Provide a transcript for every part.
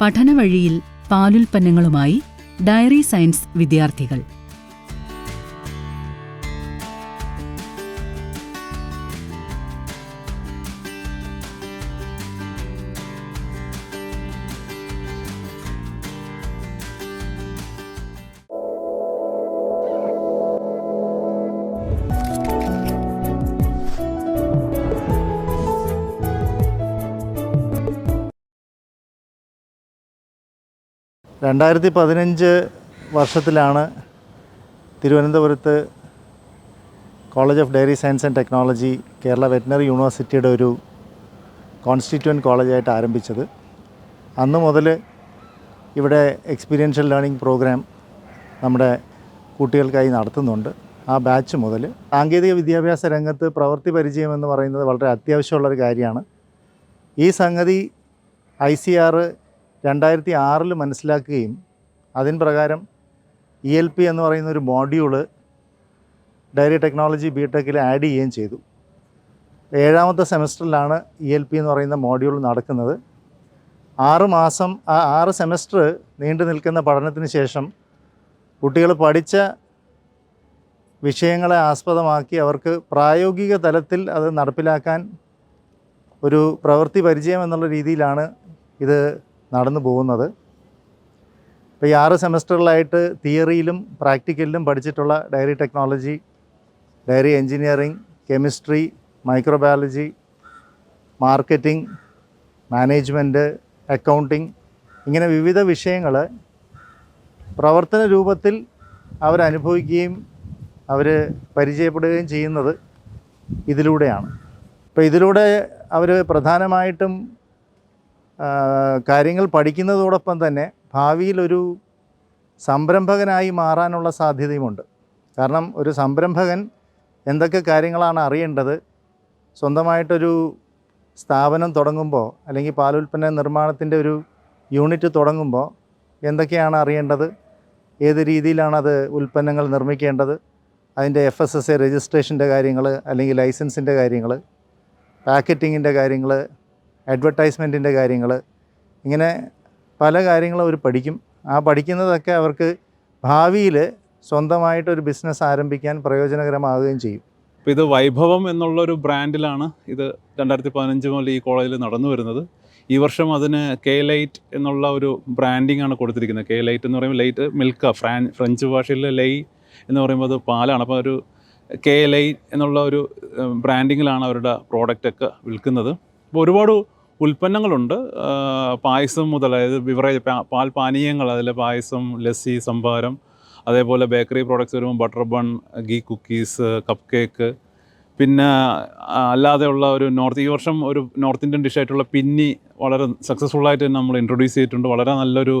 പഠനവഴിയിൽ പാലുൽപ്പന്നങ്ങളുമായി dairy science വിദ്യാർത്ഥികൾ. രണ്ടായിരത്തി പതിനഞ്ച് വർഷത്തിലാണ് തിരുവനന്തപുരത്ത് college of dairy science and technology Kerala veterinary യൂണിവേഴ്സിറ്റിയുടെ ഒരു കോൺസ്റ്റിറ്റ്യൂവന്റ് കോളേജായിട്ട് ആരംഭിച്ചത്. അന്ന് മുതൽ ഇവിടെ എക്സ്പീരിയൻഷ്യൽ ലേണിംഗ് പ്രോഗ്രാം നമ്മുടെ കുട്ടികൾക്കായി നടത്തുന്നുണ്ട്. ആ ബാച്ച് മുതൽ സാങ്കേതിക വിദ്യാഭ്യാസ രംഗത്ത് പ്രവൃത്തി പരിചയം എന്ന് പറയുന്നത് വളരെ അത്യാവശ്യമുള്ളൊരു കാര്യമാണ്. ഈ സംഗതി ഐ സി ആർ രണ്ടായിരത്തി ആറിൽ മനസ്സിലാക്കുകയും അതിന് പ്രകാരം ഇ എൽ പി എന്ന് പറയുന്ന ഒരു മോഡ്യൂൾ ഡയറി ടെക്നോളജി ബി ടെക്കിൽ ആഡ് ചെയ്യുകയും ചെയ്തു. ഏഴാമത്തെ സെമസ്റ്ററിലാണ് ഇ എൽ പി എന്ന് പറയുന്ന മോഡ്യൂൾ നടക്കുന്നത്. ആറ് മാസം ആ ആറ് സെമസ്റ്റർ നീണ്ടു നിൽക്കുന്ന പഠനത്തിന് ശേഷം കുട്ടികൾ പഠിച്ച വിഷയങ്ങളെ ആസ്പദമാക്കി അവർക്ക് പ്രായോഗിക തലത്തിൽ അത് നടപ്പിലാക്കാൻ ഒരു പ്രവൃത്തി പരിചയം എന്നുള്ള രീതിയിലാണ് ഇത് നടന്നു പോകുന്നത്. ഇപ്പോൾ ഈ ആറ് സെമസ്റ്ററിലായിട്ട് തിയറിയിലും പ്രാക്ടിക്കലിലും പഠിച്ചിട്ടുള്ള dairy technology dairy engineering chemistry microbiology marketing management accounting ഇങ്ങനെ വിവിധ വിഷയങ്ങൾ പ്രവർത്തന രൂപത്തിൽ അവരനുഭവിക്കുകയും അവർ പരിചയപ്പെടുകയും ചെയ്യുന്നത് ഇതിലൂടെയാണ്. ഇപ്പോൾ ഇതിലൂടെ അവർ പ്രധാനമായിട്ടും കാര്യങ്ങൾ പഠിക്കുന്നതോടൊപ്പം തന്നെ ഭാവിയിലൊരു സംരംഭകനായി മാറാനുള്ള സാധ്യതയുമുണ്ട്. കാരണം ഒരു സംരംഭകൻ എന്തൊക്കെ കാര്യങ്ങളാണ് അറിയേണ്ടത് സ്വന്തമായിട്ടൊരു സ്ഥാപനം തുടങ്ങുമ്പോൾ അല്ലെങ്കിൽ പാലുൽപ്പന്ന നിർമ്മാണത്തിന്റെ ഒരു യൂണിറ്റ് തുടങ്ങുമ്പോൾ എന്തൊക്കെയാണ് അറിയേണ്ടത് ഏത് രീതിയിലാണത് ഉൽപ്പന്നങ്ങൾ നിർമ്മിക്കേണ്ടത് അതിന്റെ എഫ് എസ് എസ് എ രജിസ്ട്രേഷന്റെ കാര്യങ്ങൾ അല്ലെങ്കിൽ ലൈസൻസിന്റെ കാര്യങ്ങൾ പാക്കറ്റിങ്ങിന്റെ കാര്യങ്ങൾ അഡ്വർടൈസ്മെന്റിന്റെ കാര്യങ്ങൾ. ഇങ്ങനെ പല കാര്യങ്ങളും അവർ പഠിക്കും. ആ പഠിക്കുന്നതൊക്കെ അവർക്ക് ഭാവിയിൽ സ്വന്തമായിട്ടൊരു ബിസിനസ് ആരംഭിക്കാൻ പ്രയോജനകരമാവുകയും ചെയ്യും. അപ്പോൾ ഇത് വൈഭവം എന്നുള്ള ഒരു ബ്രാൻഡിലാണ് ഇത് രണ്ടായിരത്തി പതിനഞ്ച് മുതൽ ഈ കോളേജിൽ നടന്നു വരുന്നത്. ഈ വർഷം അതിന് കെ ലൈറ്റ് എന്നുള്ള ഒരു ബ്രാൻഡിംഗ് ആണ് കൊടുത്തിരിക്കുന്നത്. കെ ലൈറ്റ് എന്ന് പറയുമ്പോൾ ലൈറ്റ് മിൽക്ക ഫ്രാൻ ഫ്രഞ്ച് ഭാഷയിൽ ലൈ എന്ന് പറയുമ്പോൾ അത് പാലാണ്. അപ്പോൾ ഒരു കെ ലൈ എന്നുള്ള ഒരു ബ്രാൻഡിങ്ങിലാണ് അവരുടെ പ്രോഡക്റ്റൊക്കെ വിൽക്കുന്നത്. അപ്പോൾ ഒരുപാട് ഉൽപ്പന്നങ്ങളുണ്ട്. പായസം മുതൽ അതായത് ബിവറേജ് പാൽ പാനീയങ്ങൾ അതിൽ പായസം ലസ്സി സംഭാരം അതേപോലെ ബേക്കറി പ്രോഡക്റ്റ്സ് വരുമ്പോൾ butter bun ghee cookies cupcake പിന്നെ അല്ലാതെയുള്ള ഒരു നോർത്ത് ഈ വർഷം ഒരു നോർത്ത് ഇന്ത്യൻ ഡിഷായിട്ടുള്ള പിന്നി വളരെ സക്സസ്ഫുൾ ആയിട്ട് നമ്മൾ ഇൻട്രൊഡ്യൂസ് ചെയ്തിട്ടുണ്ട്. വളരെ നല്ലൊരു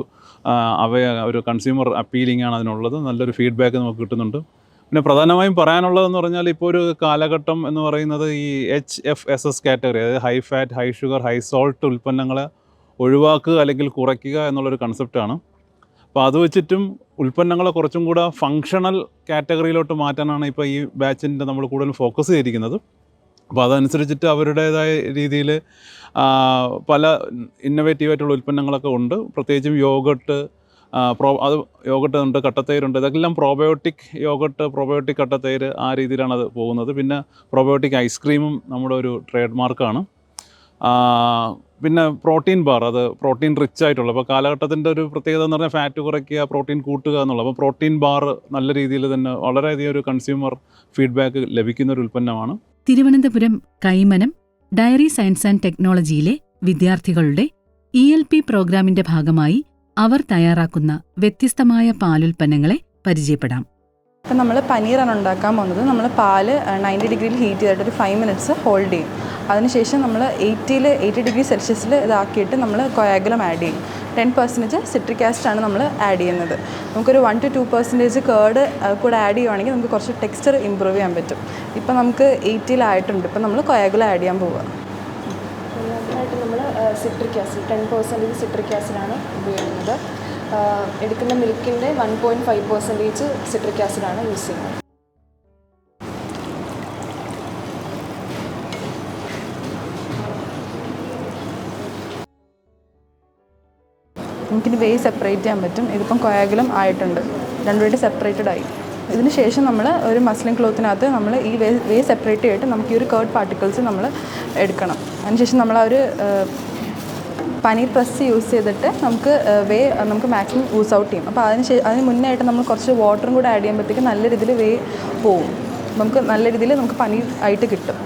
അവയ ഒരു കൺസ്യൂമർ അപ്പീലിംഗ് ആണ് അതിനുള്ളത്. നല്ലൊരു ഫീഡ്ബാക്ക് നമുക്ക് കിട്ടുന്നുണ്ട്. പിന്നെ പ്രധാനമായും പറയാനുള്ളതെന്ന് പറഞ്ഞാൽ ഇപ്പോൾ ഒരു കാലഘട്ടം എന്ന് പറയുന്നത് ഈ H F S S category അതായത് high fat high sugar high salt ഉൽപ്പന്നങ്ങളെ ഒഴിവാക്കുക അല്ലെങ്കിൽ കുറയ്ക്കുക എന്നുള്ളൊരു കൺസെപ്റ്റാണ് അപ്പോൾ അത് വെച്ചിട്ടും ഉൽപ്പന്നങ്ങളെ കുറച്ചും കൂടെ ഫങ്ഷണൽ കാറ്റഗറിയിലോട്ട് മാറ്റാനാണ് ഇപ്പോൾ ഈ ബാച്ചിന്റെ നമ്മൾ കൂടുതൽ ഫോക്കസ് ചെയ്തിരിക്കുന്നത്. അപ്പോൾ അതനുസരിച്ചിട്ട് അവരുടേതായ രീതിയിൽ പല ഇന്നൊവേറ്റീവ് ആയിട്ടുള്ള ഉൽപ്പന്നങ്ങളൊക്കെ ഉണ്ട്. പ്രത്യേകിച്ചും യോഗട്ട് പ്രോ അത് യോഗട്ട് ഉണ്ട് കട്ടത്തൈരുണ്ട് ഇതെല്ലാം പ്രോബയോട്ടിക് യോഗട്ട് പ്രോബയോട്ടിക് കട്ടത്തൈര് ആ രീതിയിലാണ് അത് പോകുന്നത്. പിന്നെ പ്രോബയോട്ടിക് ഐസ്ക്രീമും നമ്മുടെ ഒരു ട്രേഡ് മാർക്കാണ് പിന്നെ പ്രോട്ടീൻ ബാർ അത് പ്രോട്ടീൻ റിച്ച് ആയിട്ടുള്ള അപ്പോൾ കാലഘട്ടത്തിന്റെ ഒരു പ്രത്യേകത എന്ന് പറഞ്ഞാൽ ഫാറ്റ് കുറയ്ക്കുക പ്രോട്ടീൻ കൂട്ടുക എന്നുള്ളത് അപ്പോൾ പ്രോട്ടീൻ ബാർ നല്ല രീതിയിൽ തന്നെ വളരെയധികം ഒരു കൺസ്യൂമർ ഫീഡ്ബാക്ക് ലഭിക്കുന്ന ഒരു ഉൽപ്പന്നമാണ്. Thiruvananthapuram Kaimanam dairy science and ടെക്നോളജിയിലെ വിദ്യാർത്ഥികളുടെ ഇ എൽ പി പ്രോഗ്രാമിന്റെ ഭാഗമായി അവർ തയ്യാറാക്കുന്ന വ്യത്യസ്തമായ പാലുൽപ്പന്നങ്ങളെ പരിചയപ്പെടാം. ഇപ്പം നമ്മൾ പനീറാണ് ഉണ്ടാക്കാൻ പോകുന്നത്. നമ്മൾ പാൽ നയന്റി ഡിഗ്രിയിൽ ഹീറ്റ് ചെയ്തിട്ട് ഒരു ഫൈവ് മിനിറ്റ്സ് ഹോൾഡ് ചെയ്യും. അതിനുശേഷം നമ്മൾ എയ്റ്റിയിൽ എയ്റ്റി ഡിഗ്രി സെൽഷ്യസിൽ ഇതാക്കിയിട്ട് നമ്മൾ കൊയാഗുലം ആഡ് ചെയ്യും. ടെൻ പെർസെന്റേജ് സിട്രിക് ആസിഡ് ആണ് നമ്മൾ ആഡ് ചെയ്യുന്നത്. നമുക്കൊരു one two two percentage curd കൂടെ ആഡ് ചെയ്യുവാണെങ്കിൽ നമുക്ക് കുറച്ച് ടെക്സ്ചർ ഇമ്പ്രൂവ് ചെയ്യാൻ പറ്റും. ഇപ്പം നമുക്ക് എയ്റ്റിയിലായിട്ടുണ്ട് ഇപ്പം നമ്മൾ കൊയാഗുലം ആഡ് ചെയ്യാൻ പോവുക citric acid ten percentage citric ആസിഡാണ് ഉപയോഗിക്കുന്നത്. എടുക്കുന്ന മിൽക്കിന്റെ one point five percentage citric ആസിഡാണ് use ചെയ്യുന്നത്. നമുക്കിനി വേ സെപ്പറേറ്റ് ചെയ്യാൻ പറ്റും. ഇതിപ്പം കൊയാഗിലും ആയിട്ടുണ്ട്. രണ്ടുപേരും സെപ്പറേറ്റഡ് ആയി. ഇതിന് ശേഷം നമ്മൾ ഒരു മസ്ലിൻ ക്ലോത്തിനകത്ത് നമ്മൾ ഈ വേ വേ സെപ്പറേറ്റ് ചെയ്തിട്ട് നമുക്ക് ഈ ഒരു കേർഡ് പാർട്ടിക്കിൾസ് നമ്മൾ എടുക്കണം. അതിനുശേഷം നമ്മൾ ആ ഒരു പനി പ്രസ് യൂസ് ചെയ്തിട്ട് നമുക്ക് വേ നമുക്ക് മാക്സിമം യൂസ് ഔട്ട് ചെയ്യും. അപ്പോൾ അതിന് അതിന് മുന്നേ ആയിട്ട് നമ്മൾ കുറച്ച് വാട്ടറും കൂടെ ആഡ് ചെയ്യുമ്പോഴത്തേക്ക് നല്ല രീതിയിൽ വേ പോവും. നമുക്ക് നല്ല രീതിയിൽ നമുക്ക് പനീർ ആയിട്ട് കിട്ടും.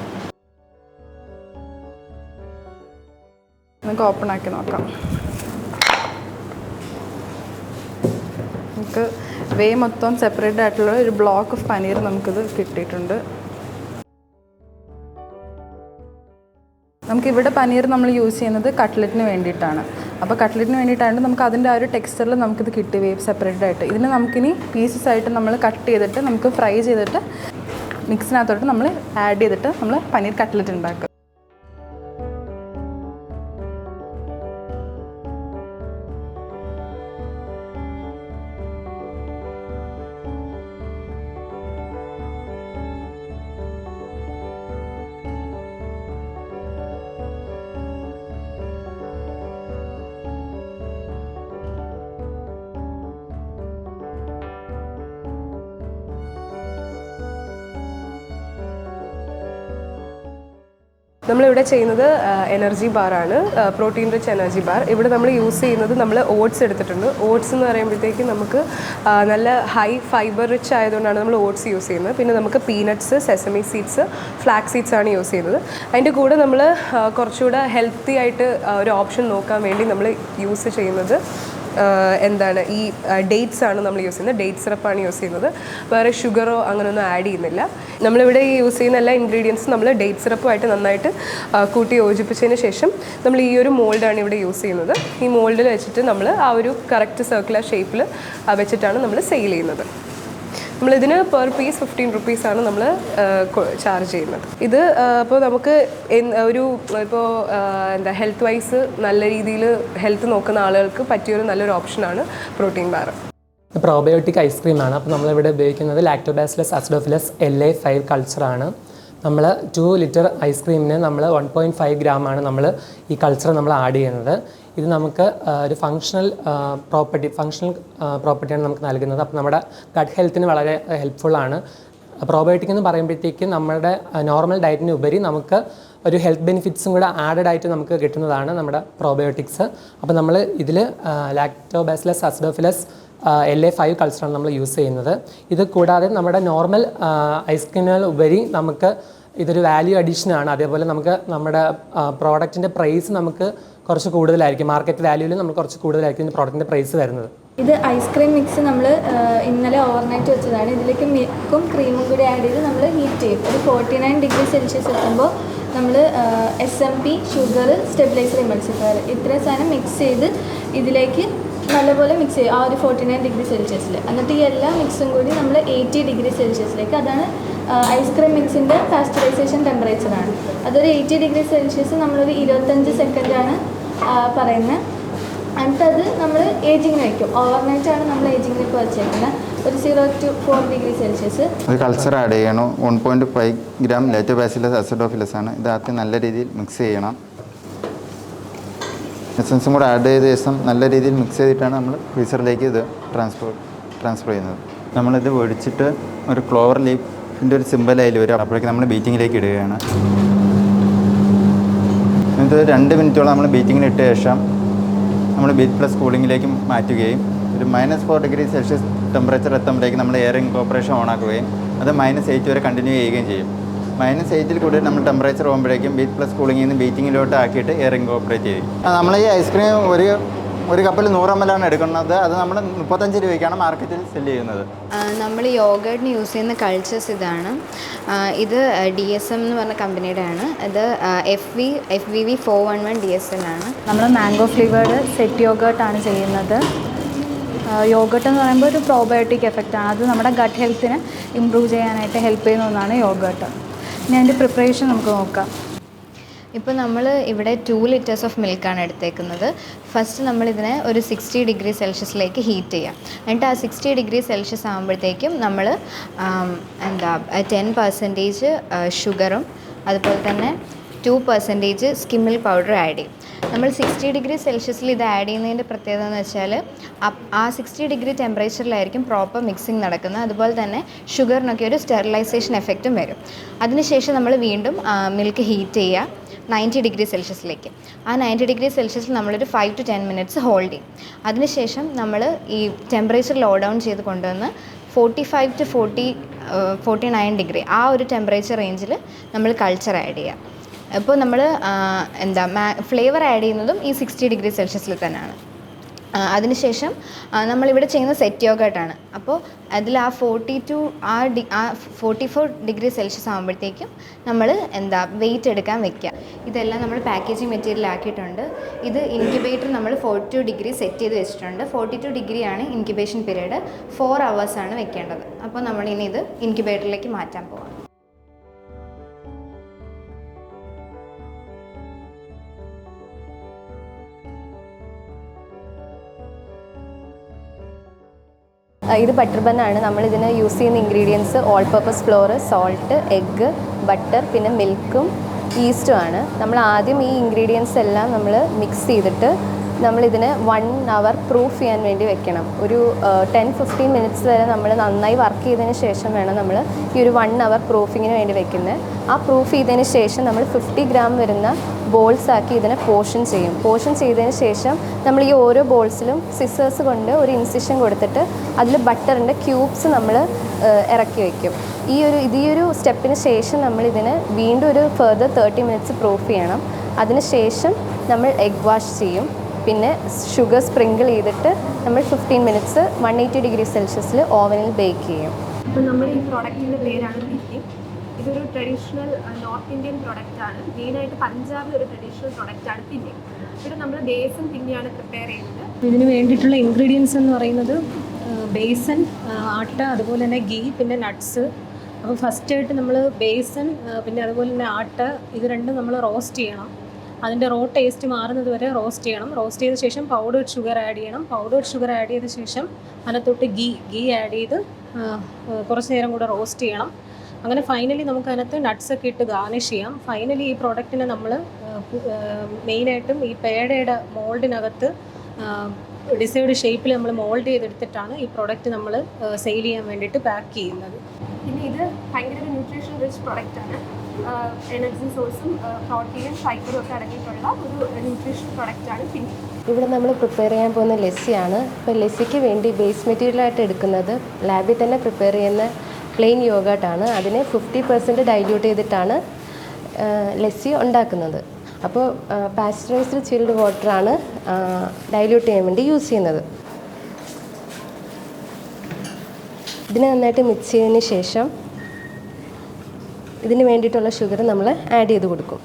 നമുക്ക് ഓപ്പൺ ആക്കി നോക്കാം. നമുക്ക് വേ മൊത്തം സെപ്പറേറ്റ് ആയിട്ടുള്ള ഒരു ബ്ലോക്ക് ഓഫ് പനീർ നമുക്കിത് കിട്ടിയിട്ടുണ്ട്. നമുക്കിവിടെ പനീർ നമ്മൾ യൂസ് ചെയ്യുന്നത് കട്ട്ലറ്റിന് വേണ്ടിയിട്ടാണ്. അപ്പോൾ കട്ട്ലറ്റിന് വേണ്ടിയിട്ടാണ് നമുക്ക് അതിന്റെ ആ ഒരു ടെക്സ്ചറിൽ നമുക്കിത് കിട്ടി വേവ് സെപ്പറേറ്റ് ആയിട്ട്. ഇതിന് നമുക്കിനി പീസസ് ആയിട്ട് നമ്മൾ കട്ട് ചെയ്തിട്ട് നമുക്ക് ഫ്രൈ ചെയ്തിട്ട് മിക്സിനകത്തോട്ട് നമ്മൾ ആഡ് ചെയ്തിട്ട് നമ്മൾ പനീർ കട്ട്ലറ്റ് ഉണ്ടാക്കും നമ്മളിവിടെ ചെയ്യുന്നത് എനർജി ബാറാണ് പ്രോട്ടീൻ റിച്ച് എനർജി ബാർ ഇവിടെ നമ്മൾ യൂസ് ചെയ്യുന്നത് നമ്മൾ ഓട്സ് എടുത്തിട്ടുണ്ട്. ഓട്സ് എന്ന് പറയുമ്പോഴത്തേക്ക് നമുക്ക് നല്ല ഹൈ ഫൈബർ റിച്ച് ആയതുകൊണ്ടാണ് നമ്മൾ ഓട്സ് യൂസ് ചെയ്യുന്നത്. പിന്നെ നമുക്ക് peanuts sesame seeds flax seeds ആണ് യൂസ് ചെയ്യുന്നത്. അതിന്റെ കൂടെ നമ്മൾ കുറച്ചുകൂടെ ഹെൽത്തി ആയിട്ട് ഒരു ഓപ്ഷൻ നോക്കാൻ വേണ്ടി നമ്മൾ യൂസ് ചെയ്യുന്നത് എന്താണ് ഈ ഡേറ്റ്സ് ആണ് നമ്മൾ യൂസ് ചെയ്യുന്നത്. ഡേറ്റ് സിറപ്പാണ് യൂസ് ചെയ്യുന്നത്. വേറെ ഷുഗറോ അങ്ങനെയൊന്നും ആഡ് ചെയ്യുന്നില്ല. നമ്മളിവിടെ യൂസ് ചെയ്യുന്ന എല്ലാ ഇൻഗ്രീഡിയൻസും നമ്മൾ ഡേറ്റ് സിറപ്പുമായിട്ട് നന്നായിട്ട് കൂട്ടി യോജിപ്പിച്ചതിന് ശേഷം നമ്മൾ ഈ ഒരു മോൾഡാണ് ഇവിടെ യൂസ് ചെയ്യുന്നത്. ഈ മോൾഡിൽ വെച്ചിട്ട് നമ്മൾ ആ ഒരു കറക്റ്റ് സർക്കുലർ ഷേപ്പിൽ വെച്ചിട്ടാണ് നമ്മൾ സെയിൽ ചെയ്യുന്നത്. നമ്മളിതിന് പെർ പീസ് ഫിഫ്റ്റീൻ റുപ്പീസാണ് നമ്മൾ ചാർജ് ചെയ്യുന്നത്. ഇത് അപ്പോൾ നമുക്ക് ഒരു ഇപ്പോൾ എന്താ ഹെൽത്ത് വൈസ് നല്ല രീതിയിൽ ഹെൽത്ത് നോക്കുന്ന ആളുകൾക്ക് പറ്റിയൊരു നല്ലൊരു ഓപ്ഷനാണ് പ്രോട്ടീൻ ബാർ പ്രോബയോട്ടിക് ഐസ്ക്രീമാണ് അപ്പോൾ നമ്മളിവിടെ ഉപയോഗിക്കുന്നത് lactobacillus acidophilus L A five കൾച്ചറാണ് നമ്മൾ ടു ലിറ്റർ ഐസ്ക്രീമിന് നമ്മൾ വൺ പോയിന്റ് ഫൈവ് ഗ്രാമാണ് നമ്മൾ ഈ കൾച്ചർ നമ്മൾ ആഡ് ചെയ്യുന്നത്. ഇത് നമുക്ക് ഒരു ഫങ്ഷണൽ പ്രോപ്പർട്ടി ഫങ്ഷണൽ പ്രോപ്പർട്ടിയാണ് നമുക്ക് നൽകുന്നത്. അപ്പോൾ നമ്മുടെ ഗട്ട് ഹെൽത്തിന് വളരെ ഹെൽപ്ഫുള്ളാണ് പ്രോബയോട്ടിക് എന്ന് പറയുമ്പോഴത്തേക്ക് നമ്മുടെ നോർമൽ ഡയറ്റിന് ഉപരി നമുക്ക് ഒരു ഹെൽത്ത് ബെനിഫിറ്റ്സും കൂടെ ആഡഡ് ആയിട്ട് നമുക്ക് കിട്ടുന്നതാണ് നമ്മുടെ പ്രോബയോട്ടിക്സ് അപ്പോൾ നമ്മൾ ഇതിൽ lactobacillus acidophilus L A five കൾച്ചറാണ് നമ്മൾ യൂസ് ചെയ്യുന്നത്. ഇത് കൂടാതെ നമ്മുടെ നോർമൽ ഐസ്ക്രീമുകൾ ഉപരി നമുക്ക് ഇതൊരു വാല്യൂ അഡീഷനാണ് അതേപോലെ നമുക്ക് നമ്മുടെ പ്രോഡക്റ്റിന്റെ പ്രൈസ് നമുക്ക് കുറച്ച് കൂടുതലായിരിക്കും. മാർക്കറ്റ് വാല്യൂവിൽ നമ്മൾ കുറച്ച് കൂടുതലായിരിക്കും പ്രോഡക്റ്റിന്റെ പ്രൈസ് വരുന്നത്. ഇത് ഐസ്ക്രീം മിക്സ് നമ്മൾ ഇന്നലെ ഓവർനൈറ്റ് വെച്ചതാണ്. ഇതിലേക്ക് മിൽക്കും ക്രീമും കൂടി ആഡ് ചെയ്ത് നമ്മൾ ഹീറ്റ് ചെയ്യും. ഒരു ഫോർട്ടി നയൻ ഡിഗ്രി സെൽഷ്യസ് എത്തുമ്പോൾ നമ്മൾ S M P sugar stabiliser emulsifier ഇത്രയും സാധനം മിക്സ് ചെയ്ത് ഇതിലേക്ക് നല്ലപോലെ മിക്സ് ചെയ്യും. ആ ഒരു ഫോർട്ടി നയൻ ഡിഗ്രി സെൽഷ്യസിൽ എന്നിട്ട് ഈ എല്ലാ മിക്സും കൂടി നമ്മൾ എയ്റ്റി ഡിഗ്രി സെൽഷ്യസിലേക്ക് അതാണ് ഐസ്ക്രീം മിക്സിന്റെ ഫാസ്റ്ററൈസേഷൻ ടെമ്പറേച്ചറാണ് അതൊരു എയ്റ്റി ഡിഗ്രി സെൽഷ്യസ് നമ്മളൊരു ഇരുപത്തഞ്ച് സെക്കൻഡാണ് പറയുന്നത് അടുത്തത് നമ്മൾ ഏജിങ്ങിന് വയ്ക്കും ഓവർനൈറ്റ് ആണ് നമ്മൾ ഏജിങ്ങിന് ഇപ്പോൾ വെച്ചേക്കുന്നത് ഒരു zero to four degree Celsius ഒരു കൾച്ചർ ആഡ് ചെയ്യണം. One point five gram lactobacillus acidophilus ആണ്. ഇതിനകത്ത് നല്ല രീതിയിൽ മിക്സ് ചെയ്യണം. എസൻസും കൂടെ ആഡ് ചെയ്ത ശേഷം നല്ല രീതിയിൽ മിക്സ് ചെയ്തിട്ടാണ് നമ്മൾ ഫ്രീസറിലേക്ക് ഇത് ട്രാൻസ്ഫർ ട്രാൻസ്ഫർ ചെയ്യുന്നത്. നമ്മളിത് ഒഴിച്ചിട്ട് ഒരു ക്ലോവർ ലീഫിന്റെ ഒരു സിമ്പിൾ അതിൽ വരും അപ്പോഴേക്കും നമ്മൾ ബീറ്റിങ്ങിലേക്ക് ഇടുകയാണ്. എന്നിട്ട് രണ്ട് മിനിറ്റോളം നമ്മൾ ബീറ്റിങ്ങിന് ഇട്ട ശേഷം നമ്മൾ ബീറ്റ് പ്ലസ് കൂളിങ്ങിലേക്ക് മാറ്റുകയും ഒരു minus four degree Celsius temperature എത്തുമ്പോഴേക്ക് നമ്മൾ എയർ ഇൻകോപ്പറേഷൻ ഓൺ ആക്കുകയും അത് മൈനസ് എയ്റ്റ് വരെ കണ്ടിന്യൂ ചെയ്യുകയും ചെയ്യും. മൈനസ് എയ്റ്റിൽ കൂടി നമ്മൾ ടെമ്പറേച്ചർ പോകുമ്പോഴേക്കും ബീറ്റ് പ്ലസ് കൂളിങ്ങിൽ നിന്ന് ബീറ്റിങ്ങിലോട്ട് ആക്കിയിട്ട് എയർ ഇൻകോപ്പറേറ്റ് ചെയ്യും നമ്മൾ ഈ ഐസ്ക്രീം ഒരു ഒരു കപ്പിൽ നൂറ് എം ആണ് എടുക്കുന്നത്. അത് നമ്മൾ മുപ്പത്തഞ്ച് രൂപയ്ക്കാണ് മാർക്കറ്റിൽ സെല്ല് ചെയ്യുന്നത്. നമ്മൾ യോഗേഡിന് യൂസ് ചെയ്യുന്ന കൾച്ചേഴ്സ് ഇതാണ്. ഇത് ഡി എസ് എം എന്ന് പറഞ്ഞ കമ്പനിയുടെ ആണ് ഇത് F V F V V four one one D S L ആണ്. നമ്മൾ മാംഗോ ഫ്ലേവേർഡ് സെറ്റ് യോഗേർട്ടാണ് ചെയ്യുന്നത്. യോഗട്ട് എന്ന് പറയുമ്പോൾ ഒരു പ്രോബയോട്ടിക് ആണ്. അത് നമ്മുടെ ഗട്ട് ഹെൽത്തിനെ ഇമ്പ്രൂവ് ചെയ്യാനായിട്ട് ഹെൽപ്പ് ചെയ്യുന്ന ഒന്നാണ് യോഗട്ട് ഇനി അതിന്റെ പ്രിപ്പറേഷൻ നമുക്ക് നോക്കാം. ഇപ്പോൾ നമ്മൾ ഇവിടെ ടു ലിറ്റേഴ്സ് ഓഫ് മിൽക്കാണ് എടുത്തേക്കുന്നത്. ഫസ്റ്റ് നമ്മളിതിനെ ഒരു സിക്സ്റ്റി ഡിഗ്രി സെൽഷ്യസിലേക്ക് ഹീറ്റ് ചെയ്യാം. എന്നിട്ട് ആ സിക്സ്റ്റി ഡിഗ്രി സെൽഷ്യസ് ആകുമ്പോഴത്തേക്കും നമ്മൾ എന്താ ടെൻ പെർസെന്റേജ് ഷുഗറും അതുപോലെ തന്നെ two percentage skim milk powder add ചെയ്യും. നമ്മൾ സിക്സ്റ്റി ഡിഗ്രി സെൽഷ്യസിൽ ഇത് ആഡ് ചെയ്യുന്നതിന്റെ പ്രത്യേകത എന്ന് വെച്ചാൽ ആ സിക്സ്റ്റി ഡിഗ്രി ടെമ്പറേച്ചറിലായിരിക്കും പ്രോപ്പർ മിക്സിംഗ് നടക്കുന്നത്. അതുപോലെ തന്നെ ഷുഗറിനൊക്കെ ഒരു സ്റ്റെറിലൈസേഷൻ എഫക്റ്റും വരും. അതിനുശേഷം നമ്മൾ വീണ്ടും മിൽക്ക് ഹീറ്റ് ചെയ്യുക നയന്റി ഡിഗ്രി സെൽഷ്യസിലേക്ക്. ആ നയന്റി ഡിഗ്രി സെൽഷ്യസിൽ നമ്മളൊരു five to ten minutes hold ചെയ്യും. അതിനുശേഷം നമ്മൾ ഈ ടെമ്പറേച്ചർ ലോ ഡൗൺ ചെയ്ത് കൊണ്ടുവന്ന് forty five to forty forty nine degree ആ ഒരു ടെമ്പറേച്ചർ റേഞ്ചിൽ നമ്മൾ കൾച്ചർ ആഡ് ചെയ്യുക അപ്പോൾ നമ്മൾ എന്താ ഫ്ലേവർ ആഡ് ചെയ്യുന്നതും ഈ സിക്സ്റ്റി ഡിഗ്രി സെൽഷ്യസിൽ തന്നെയാണ്. അതിനുശേഷം നമ്മളിവിടെ ചെയ്യുന്ന സെറ്റ് യോഗട്ടാണ് അപ്പോൾ അതിൽ ആ ഫോർട്ടി ടു ആ ഡി ആ ഫോർട്ടി ഫോർ ഡിഗ്രി സെൽഷ്യസ് ആകുമ്പോഴത്തേക്കും നമ്മൾ എന്താ വെയിറ്റ് എടുക്കാൻ വെക്കുക. ഇതെല്ലാം നമ്മൾ പാക്കേജിങ് മെറ്റീരിയൽ ആക്കിയിട്ടുണ്ട്. ഇത് ഇൻക്യുബേറ്റർ നമ്മൾ ഫോർട്ടി ടു ഡിഗ്രി സെറ്റ് ചെയ്ത് വെച്ചിട്ടുണ്ട്. ഫോർട്ടി ടു ഡിഗ്രിയാണ് ഇൻക്യുബേഷൻ പീരീഡ് ഫോർ അവേഴ്സാണ് വെക്കേണ്ടത്. അപ്പോൾ നമ്മളിനി ഇത് ഇൻക്യുബേറ്ററിലേക്ക് മാറ്റാൻ പോവാം ഇത് ബട്ടർ ബന്നാണ് നമ്മൾ ഇതിന് യൂസ് ചെയ്യുന്ന ingredients all purpose flour salt egg butter പിന്നെ മിൽക്കും ഈസ്റ്റുമാണ് നമ്മൾ ആദ്യം ഈ ഇൻഗ്രീഡിയൻസ് എല്ലാം നമ്മൾ മിക്സ് ചെയ്തിട്ട് നമ്മളിതിന് വൺ അവർ പ്രൂഫ് ചെയ്യാൻ വേണ്ടി വെക്കണം. ഒരു ടെൻ ഫിഫ്റ്റീൻ മിനിറ്റ്സ് വരെ നമ്മൾ നന്നായി വർക്ക് ചെയ്തതിന് ശേഷം വേണം നമ്മൾ ഈ ഒരു വൺ അവർ പ്രൂഫിങ്ങിന് വേണ്ടി വെക്കുന്നത് ആ പ്രൂഫ് ചെയ്തതിന് ശേഷം നമ്മൾ ഫിഫ്റ്റി ഗ്രാം വരുന്ന ബോൾസ് ആക്കി ഇതിനെ പോർഷൻ ചെയ്യും. പോർഷൻ ചെയ്തതിന് ശേഷം നമ്മൾ ഈ ഓരോ ബോൾസിലും സിസേഴ്സ് കൊണ്ട് ഒരു ഇൻസിഷൻ കൊടുത്തിട്ട് അതിൽ ബട്ടറിന്റെ ക്യൂബ്സ് നമ്മൾ ഇറക്കി വയ്ക്കും ഈ ഒരു ഈ ഒരു സ്റ്റെപ്പിന് ശേഷം നമ്മൾ ഇതിന് വീണ്ടും ഒരു ഫെർദർ തേർട്ടി മിനിറ്റ്സ് പ്രൂഫ് ചെയ്യണം. അതിന് ശേഷം നമ്മൾ എഗ് വാഷ് ചെയ്യും. പിന്നെ ഷുഗർ സ്പ്രിങ്കിൾ ചെയ്തിട്ട് നമ്മൾ fifteen minutes one eighty degree സെൽഷ്യസിൽ ഓവനിൽ ബേക്ക് ചെയ്യും. അപ്പോൾ നമ്മുടെ ഈ പ്രോഡക്റ്റിന്റെ പേരാണ് പിന്നെ ഇതൊരു ട്രഡീഷണൽ നോർത്ത് ഇന്ത്യൻ പ്രൊഡക്റ്റ് ആണ്. മെയിനായിട്ട് പഞ്ചാബിൽ ഒരു ട്രഡീഷണൽ പ്രൊഡക്റ്റാണ് പിന്നെ പിന്നി ഇവിടെ നമ്മൾ ബേസൻ പിന്നെയാണ് പ്രിപ്പയർ ചെയ്യുന്നത്. ഇതിന് വേണ്ടിയിട്ടുള്ള ഇൻഗ്രീഡിയൻസ് എന്ന് പറയുന്നത് ബേസൻ ആട്ട അതുപോലെ തന്നെ ഗീ പിന്നെ നട്ട്സ് അപ്പോൾ ഫസ്റ്റായിട്ട് നമ്മൾ ബേസൻ പിന്നെ അതുപോലെ തന്നെ ആട്ട ഇത് രണ്ടും നമ്മൾ റോസ്റ്റ് ചെയ്യണം. അതിന്റെ റോ ടേസ്റ്റ് മാറുന്നത് വരെ റോസ്റ്റ് ചെയ്യണം. റോസ്റ്റ് ചെയ്ത ശേഷം പൗഡേർഡ് ഷുഗർ ആഡ് ചെയ്യണം. പൗഡേർഡ് ഷുഗർ ആഡ് ചെയ്ത ശേഷം അതിനകത്തോട്ട് ഗീ ഗീ ആഡ് ചെയ്ത് കുറച്ച് നേരം കൂടെ റോസ്റ്റ് ചെയ്യണം. അങ്ങനെ ഫൈനലി നമുക്ക് അതിനകത്ത് നട്ട്സ് ഒക്കെ ഇട്ട് ഗാർണിഷ് ചെയ്യാം. ഫൈനലി ഈ പ്രോഡക്റ്റിനെ നമ്മൾ മെയിനായിട്ടും ഈ പേടയുടെ മോൾഡിനകത്ത് ഡിസൈഡ് ഷേപ്പിൽ നമ്മൾ മോൾഡ് ചെയ്തെടുത്തിട്ടാണ് ഈ പ്രോഡക്റ്റ് നമ്മൾ സെയിൽ ചെയ്യാൻ വേണ്ടിയിട്ട് പാക്ക് ചെയ്യുന്നത്. പിന്നെ ഇത് ഭയങ്കര ഒരു ന്യൂട്രീഷൻ റിച്ച് പ്രോഡക്റ്റ് ആണ്. എനർജി സോഴ്സും പ്രോട്ടീനും ഫൈബറും ഒക്കെ അടങ്ങിയിട്ടുള്ള ഒരു ന്യൂട്രീഷൻ പ്രോഡക്റ്റ് ആണ് പിന്നെ. ഇവിടെ നമ്മൾ പ്രിപ്പയർ ചെയ്യാൻ പോകുന്ന ലസ്സിയാണ്. ഇപ്പോൾ ലെസ്സിക്ക് വേണ്ടി ബേസ് മെറ്റീരിയലായിട്ട് എടുക്കുന്നത് ലാബിൽ തന്നെ പ്രിപ്പയർ ചെയ്യുന്ന പ്ലെയിൻ യോഗാട്ടാണ് അതിനെ ഫിഫ്റ്റി പെർസെന്റ് ഡൈല്യൂട്ട് ചെയ്തിട്ടാണ് ലസ്സി ഉണ്ടാക്കുന്നത്. അപ്പോൾ പാസ്ചറൈസ്ഡ് ചിൽഡ് വാട്ടറാണ് ഡൈല്യൂട്ട് ചെയ്യാൻ വേണ്ടി യൂസ് ചെയ്യുന്നത്. ഇതിനെ നന്നായിട്ട് മിക്സ് ചെയ്തതിന് ശേഷം ഇതിന് വേണ്ടിയിട്ടുള്ള ഷുഗർ നമ്മൾ ആഡ് ചെയ്ത് കൊടുക്കും.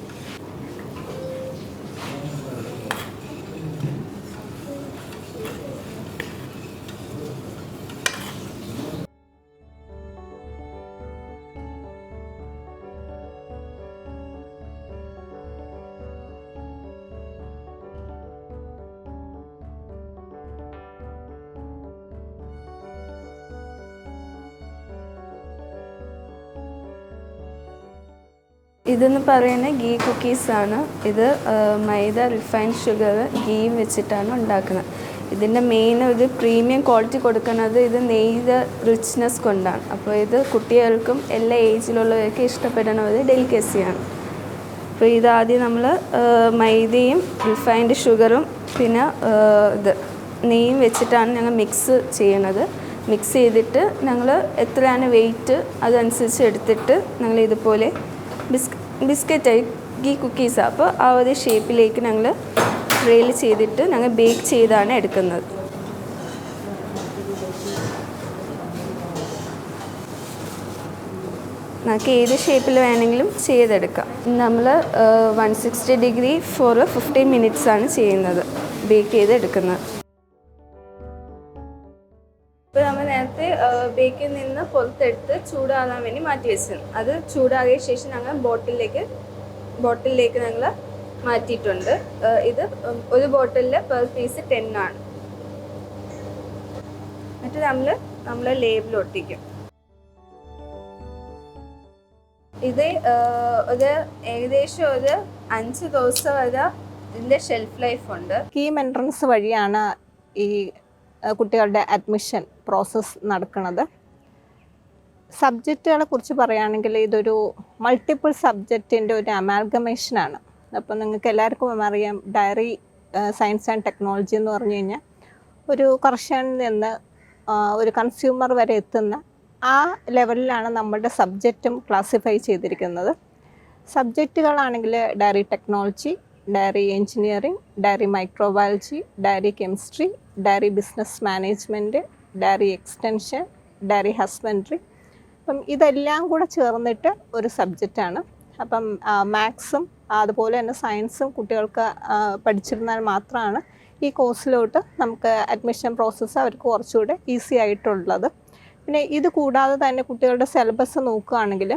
ഇതെന്ന് പറയുന്നത് ഗീ കുക്കീസാണ് ഇത് മൈദ റിഫൈൻഡ് ഷുഗർ ഗീയും വെച്ചിട്ടാണ് ഉണ്ടാക്കുന്നത്. ഇതിന്റെ മെയിൻ ഒരു പ്രീമിയം ക്വാളിറ്റി കൊടുക്കുന്നത് ഇത് നെയ്ത് റിച്ച്നെസ് കൊണ്ടാണ്. അപ്പോൾ ഇത് കുട്ടികൾക്കും എല്ലാ ഏജിലുള്ളവർക്കും ഇഷ്ടപ്പെടുന്ന ഒരു ഡെലിക്കസിയാണ് അപ്പോൾ ഇതാദ്യം നമ്മൾ മൈദയും റിഫൈൻഡ് ഷുഗറും പിന്നെ ഇത് നെയ്യും വെച്ചിട്ടാണ് ഞങ്ങൾ മിക്സ് ചെയ്യണത്. മിക്സ് ചെയ്തിട്ട് ഞങ്ങൾ എത്രയാണ് വെയിറ്റ് അതനുസരിച്ച് എടുത്തിട്ട് ഞങ്ങൾ ഇതുപോലെ ബിസ്ക ബിസ്ക്കറ്റായി ഈ കുക്കീസ്. അപ്പോൾ ആ ഒരു ഷേപ്പിലേക്ക് ഞങ്ങൾ ട്രെയിൽ ചെയ്തിട്ട് ഞങ്ങൾ ബേക്ക് ചെയ്താണ് എടുക്കുന്നത്. നമുക്ക് ഏത് ഷേപ്പിൽ വേണമെങ്കിലും ചെയ്തെടുക്കാം. നമ്മൾ one sixty degree four fifteen മിനിറ്റ്സാണ് ചെയ്യുന്നത്. ബേക്ക് ചെയ്തെടുക്കുന്നത്. ബേക്കിൽ നിന്ന് പുറത്തെടുത്ത് ചൂടാകാൻ വേണ്ടി മാറ്റി വെച്ചിരുന്നു അത് ചൂടാകിയ ശേഷം ഞങ്ങൾ ബോട്ടിലേക്ക് ബോട്ടിലേക്ക് ഞങ്ങൾ മാറ്റിയിട്ടുണ്ട്. ഇത് ഒരു ബോട്ടിലിൽ പെർ പീസ് ടെൻ ആണ്. എന്നിട്ട് നമ്മൾ നമ്മൾ ലേബിൾ ഒട്ടിക്കും ഇത് ഒരു ഏകദേശം ഒരു അഞ്ച് ദിവസം വരെ ഇതിന്റെ ഷെൽഫ് ലൈഫ് ഉണ്ട്. കീം എൻട്രൻസ് വഴിയാണ് ഈ കുട്ടികളുടെ അഡ്മിഷൻ പ്രോസസ്സ് നടക്കുന്നത്. സബ്ജക്റ്റുകളെ കുറിച്ച് പറയുകയാണെങ്കിൽ ഇതൊരു മൾട്ടിപ്പിൾ സബ്ജക്റ്റിന്റെ ഒരു അമാൽഗമേഷനാണ് അപ്പോൾ നിങ്ങൾക്ക് എല്ലാവർക്കും അറിയാം ഡയറി സയൻസ് ആൻഡ് ടെക്നോളജി എന്ന് പറഞ്ഞു കഴിഞ്ഞാൽ ഒരു കർഷകനിൽ നിന്ന് ഒരു കൺസ്യൂമർ വരെ എത്തുന്ന ആ ലെവലിലാണ് നമ്മളുടെ സബ്ജക്റ്റും ക്ലാസിഫൈ ചെയ്തിരിക്കുന്നത്. സബ്ജക്റ്റുകളാണെങ്കിൽ dairy technology dairy engineering dairy microbiology dairy chemistry dairy business management dairy extension dairy husbandry അപ്പം ഇതെല്ലാം കൂടെ ചേർന്നിട്ട് ഒരു സബ്ജക്റ്റാണ് അപ്പം മാത്സും അതുപോലെ തന്നെ സയൻസും കുട്ടികൾക്ക് പഠിച്ചിരുന്നാൽ മാത്രമാണ് ഈ കോഴ്സിലോട്ട് നമുക്ക് അഡ്മിഷൻ പ്രോസസ്സ് അവർക്ക് കുറച്ചുകൂടെ ഈസി ആയിട്ടുള്ളത്. പിന്നെ ഇത് കൂടാതെ തന്നെ കുട്ടികളുടെ സിലബസ് നോക്കുകയാണെങ്കിൽ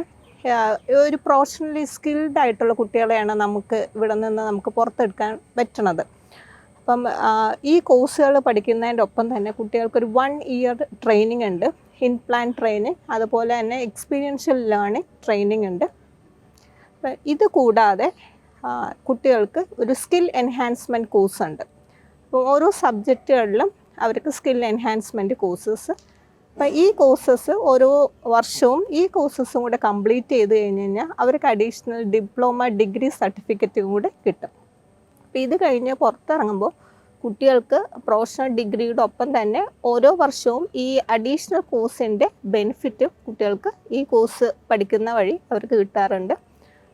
ഒരു പ്രൊഫഷണലി സ്കിൽഡ് ആയിട്ടുള്ള കുട്ടികളെയാണ് നമുക്ക് ഇവിടെ നിന്ന് നമുക്ക് പുറത്തെടുക്കാൻ പറ്റണത്. അപ്പം ഈ കോഴ്സുകൾ പഠിക്കുന്നതിന്റെ ഒപ്പം തന്നെ കുട്ടികൾക്കൊരു വൺ ഇയർ ട്രെയിനിങ് ഉണ്ട്. ഇൻ പ്ലാൻ ട്രെയിനിങ് അതുപോലെ തന്നെ എക്സ്പീരിയൻഷ്യൽ ലേണിംഗ് ട്രെയിനിങ് ഉണ്ട്. ഇത് കൂടാതെ കുട്ടികൾക്ക് ഒരു സ്കിൽ എൻഹാൻസ്മെന്റ് കോഴ്സ് ഉണ്ട്. അപ്പോൾ ഓരോ സബ്ജക്റ്റുകളിലും അവർക്ക് സ്കിൽ എൻഹാൻസ്മെന്റ് കോഴ്സസ് അപ്പം ഈ കോഴ്സസ് ഓരോ വർഷവും ഈ കോഴ്സസും കൂടെ കംപ്ലീറ്റ് ചെയ്ത് കഴിഞ്ഞ് കഴിഞ്ഞാൽ അവർക്ക് അഡീഷണൽ ഡിപ്ലോമ ഡിഗ്രി സർട്ടിഫിക്കറ്റും കൂടെ കിട്ടും. അപ്പോൾ ഇത് കഴിഞ്ഞ് പുറത്തിറങ്ങുമ്പോൾ കുട്ടികൾക്ക് പ്രൊഫഷണൽ ഡിഗ്രിയുടെ ഒപ്പം തന്നെ ഓരോ വർഷവും ഈ അഡീഷണൽ കോഴ്സിന്റെ ബെനിഫിറ്റും കുട്ടികൾക്ക് ഈ കോഴ്സ് പഠിക്കുന്ന വഴി അവർക്ക് കിട്ടാറുണ്ട്.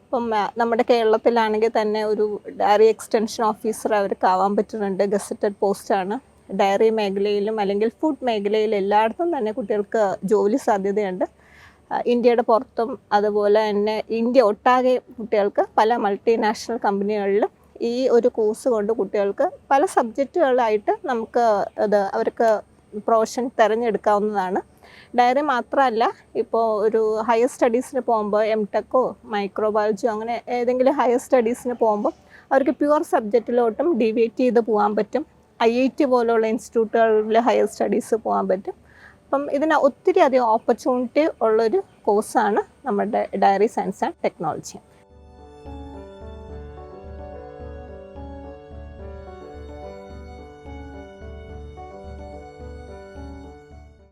ഇപ്പം നമ്മുടെ കേരളത്തിലാണെങ്കിൽ തന്നെ ഒരു ഡയറി എക്സ്റ്റൻഷൻ ഓഫീസർ അവർക്ക് ആവാൻ പറ്റുന്നുണ്ട്. ഗസറ്റഡ് പോസ്റ്റാണ് ഡയറി മേഖലയിലും അല്ലെങ്കിൽ ഫുഡ് മേഖലയിലും എല്ലായിടത്തും തന്നെ കുട്ടികൾക്ക് ജോലി സാധ്യതയുണ്ട്. ഇന്ത്യയുടെ പുറത്തും അതുപോലെ തന്നെ ഇന്ത്യ ഒട്ടാകെ കുട്ടികൾക്ക് പല മൾട്ടിനാഷണൽ കമ്പനികളിലും ഈ ഒരു കോഴ്സ് കൊണ്ട് കുട്ടികൾക്ക് പല സബ്ജക്റ്റുകളായിട്ട് നമുക്ക് അത് അവർക്ക് പ്രൊഫഷൻ തിരഞ്ഞെടുക്കാവുന്നതാണ്. ഡയറി മാത്രമല്ല ഇപ്പോൾ ഒരു ഹയർ സ്റ്റഡീസിന് പോകുമ്പോൾ എം ടെക്കോ മൈക്രോബയോളജിയോ അങ്ങനെ ഏതെങ്കിലും ഹയർ സ്റ്റഡീസിന് പോകുമ്പോൾ അവർക്ക് പ്യുവർ സബ്ജക്റ്റിലോട്ടും ഡിവേറ്റ് ചെയ്ത് പോകാൻ പറ്റും. ഐ ഐ ടി പോലുള്ള ഇൻസ്റ്റിറ്റ്യൂട്ടുകളിൽ ഹയർ സ്റ്റഡീസ് പോകാൻ പറ്റും. അപ്പം ഇതിന് ഒത്തിരി അധികം ഓപ്പർച്യൂണിറ്റി ഉള്ളൊരു കോഴ്സാണ് നമ്മുടെ ഡയറി സയൻസ് ആൻഡ് ടെക്നോളജി